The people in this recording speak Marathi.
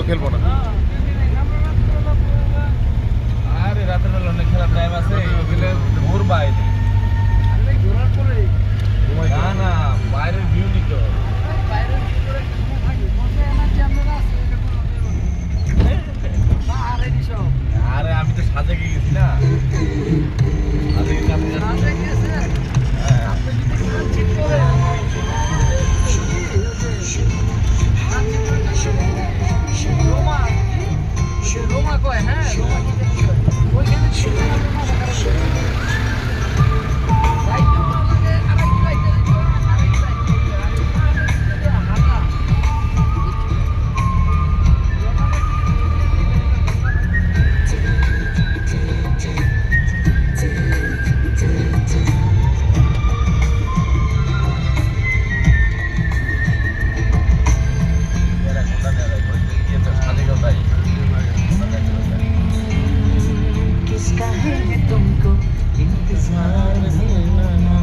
lo que es el का तुमको इंतजार है ना।